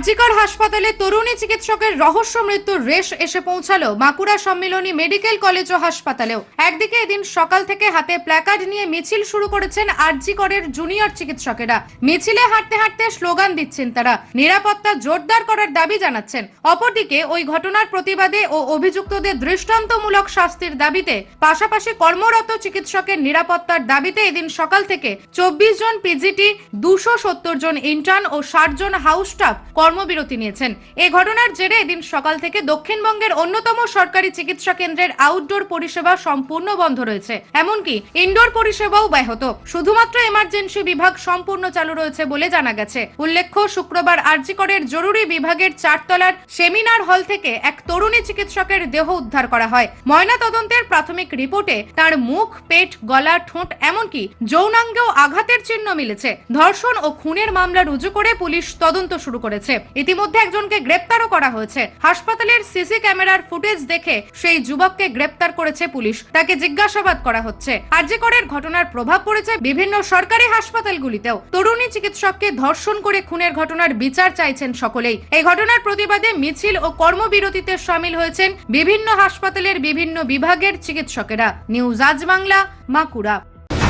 আরজিকর হাসপাতালে তরুণী চিকিৎসকের রহস্য মৃত্যুর রেশ এসে পৌঁছালো বাঁকুড়া সম্মিলনী মেডিকেল কলেজ ও হাসপাতালেও। একদিকে এদিন সকাল থেকে হাতে প্ল্যাকার্ড নিয়ে মিছিল শুরু করেছেন আরজিকরের জুনিয়র চিকিৎসকেরা। মিছিলে হাঁটতে হাঁটতে স্লোগান দিচ্ছেন তারা। নিরাপত্তা জোরদার করার দাবি জানাচ্ছেন। অপরদিকে ওই ঘটনার প্রতিবাদে ও অভিযুক্তদের দৃষ্টান্তমূলক শাস্তির দাবিতে পাশাপাশি কর্মরত চিকিৎসকের নিরাপত্তার দাবিতে এদিন সকাল থেকে চব্বিশ জন পিজিটি, দুশো সত্তর জন ইন্টার্ন ও ষাট জন হাউস স্টাফ কর্মবিরতি নিয়েছেন। এই ঘটনার জেরে এদিন সকাল থেকে দক্ষিণবঙ্গের অন্যতম সরকারি চিকিৎসা কেন্দ্রের আউটডোর পরিষেবা সম্পূর্ণ বন্ধ রয়েছে। এমনকি ইনডোর পরিষেবাও ব্যাহত। শুধুমাত্র এমার্জেন্সি বিভাগ সম্পূর্ণ চালু রয়েছে বলে জানা গেছে। উল্লেখ্য, শুক্রবার আরজিকরের জরুরি বিভাগের চারতলার সেমিনার হল থেকে এক তরুণী চিকিৎসকের দেহ উদ্ধার করা হয়। ময়না তদন্তের প্রাথমিক রিপোর্টে তার মুখ, পেট, গলা, ঠোঁট এমনকি যৌনাঙ্গেও আঘাতের চিহ্ন মিলেছে। ধর্ষণ ও খুনের মামলা রুজু করে পুলিশ তদন্ত শুরু করেছে। ইতিমধ্যে একজনকে গ্রেপ্তারও করা হয়েছে। হাসপাতালের সিসি ক্যামেরার ফুটেজ দেখে সেই যুবককে গ্রেপ্তার করেছে পুলিশ। তাকে জিজ্ঞাসাবাদ করা হচ্ছে। আরজিকরের ঘটনার প্রভাব পড়েছে বিভিন্ন সরকারি হাসপাতালগুলিতেও। তরুণী চিকিৎসককে ধর্ষণ করে খুনের ঘটনার বিচার চাইছেন সকলেই। এই ঘটনার প্রতিবাদে মিছিল ও কর্মবিরতিতে সামিল হয়েছেন বিভিন্ন হাসপাতালের বিভিন্ন বিভাগের চিকিৎসকেরা। নিউজ আজ বাংলা বাঁকুড়া